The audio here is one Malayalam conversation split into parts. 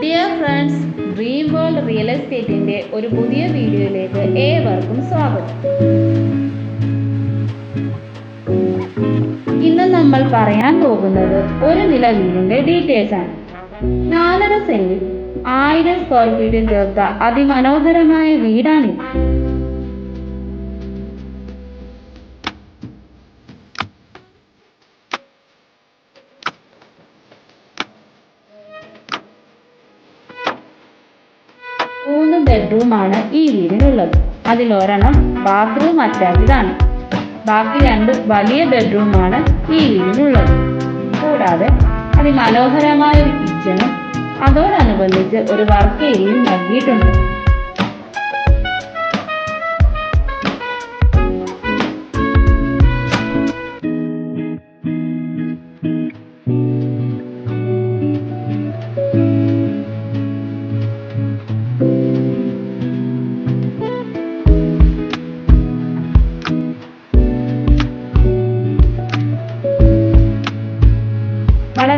Dear friends dream world real എസ്റ്റേറ്റിന്റെ ഒരു പുതിയ വീഡിയോയിലേക്ക് ഏവർക്കും സ്വാഗതം. ഇന്ന് നമ്മൾ പറയാൻ പോകുന്നത് ഒരു നില വീടിന്റെ ഡീറ്റെയിൽസ് ആണ്. നാലര സെന്റിൽ ആയിരം സ്ക്വയർ ഫീറ്റിൽ ചേർത്ത അതിമനോഹരമായ വീടാണിത്. മൂന്ന് ബെഡ്റൂമാണ് ഈ വീടിനുള്ളത്. അതിലൊരെണ്ണം ബാത്റൂം ആണ് ബാക്കി രണ്ട് വലിയ ബെഡ്റൂമാണ് ഈ വീടിനുള്ളത്. കൂടാതെ അതിമനോഹരമായ ഒരു കിച്ചണും അതോടനുബന്ധിച്ച് ഒരു വർക്ക് ഏരിയയും നൽകിയിട്ടുണ്ട്.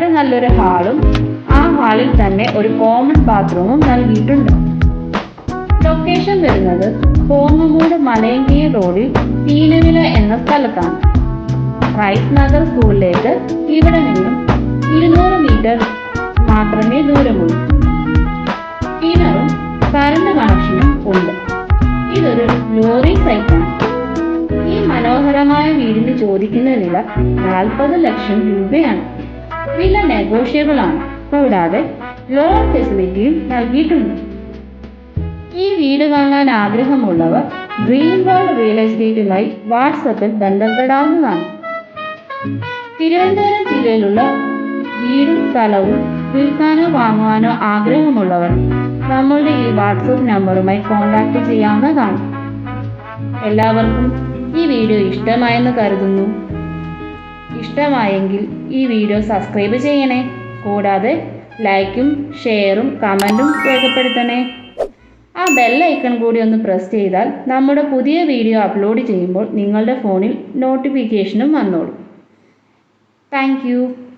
വളരെ നല്ലൊരു ഹാളും ആ ഹാളിൽ തന്നെ ഒരു കോമൺ ബാത്റൂമും നൽകിയിട്ടുണ്ട്. ലൊക്കേഷൻ വരുന്നത് കോങ്ങമൂട് മലയങ്കി റോഡിൽ തീനവില എന്ന സ്ഥലത്താണ്. റൈറ്റ് നഗർ സ്കൂളിലേക്ക് ഇവിടെ നിന്നും ഇരുന്നൂറ് മീറ്റർ മാത്രമേ ദൂരമുള്ളൂ. കിണറും കറണ്ട് കണക്ഷനും ഉണ്ട്. ഇതൊരു ലോറി സൈറ്റാണ് ഈ മനോഹരമായ വീടിന് ചോദിക്കുന്ന വില നാൽപ്പത് ലക്ഷം രൂപയാണ്. വില നെഗോഷ്യബിൾ ആണ്. കൂടാതെ ലോൺ ഫെസിലിറ്റിയും നൽകിയിട്ടുണ്ട്. ഈ വീട് വാങ്ങാൻ ആഗ്രഹമുള്ളവർ ഗ്രീൻ വേൾഡ് റിയൽ എസ്റ്റേറ്റുമായി വാട്സപ്പിൽ ബന്ധപ്പെടാവുന്നതാണ്. തിരുവനന്തപുരം ജില്ലയിലുള്ള വീടും സ്ഥലവും വിൽക്കാനോ വാങ്ങുവാനോ ആഗ്രഹമുള്ളവർ നമ്മളുടെ ഈ വാട്സപ്പ് നമ്പറുമായി കോൺടാക്ട് ചെയ്യാവുന്നതാണ്. എല്ലാവർക്കും ഈ വീഡിയോ ഇഷ്ടമായെന്ന് കരുതുന്നു. ഇഷ്ടമായെങ്കിൽ ഈ വീഡിയോ സബ്സ്ക്രൈബ് ചെയ്യണേ. കൂടാതെ ലൈക്കും ഷെയറും കമന്റും രേഖപ്പെടുത്തണേ. ആ ബെല്ലൈക്കൺ കൂടി ഒന്ന് പ്രസ് ചെയ്താൽ നമ്മുടെ പുതിയ വീഡിയോ അപ്ലോഡ് ചെയ്യുമ്പോൾ നിങ്ങളുടെ ഫോണിൽ നോട്ടിഫിക്കേഷനും വന്നോളും. താങ്ക്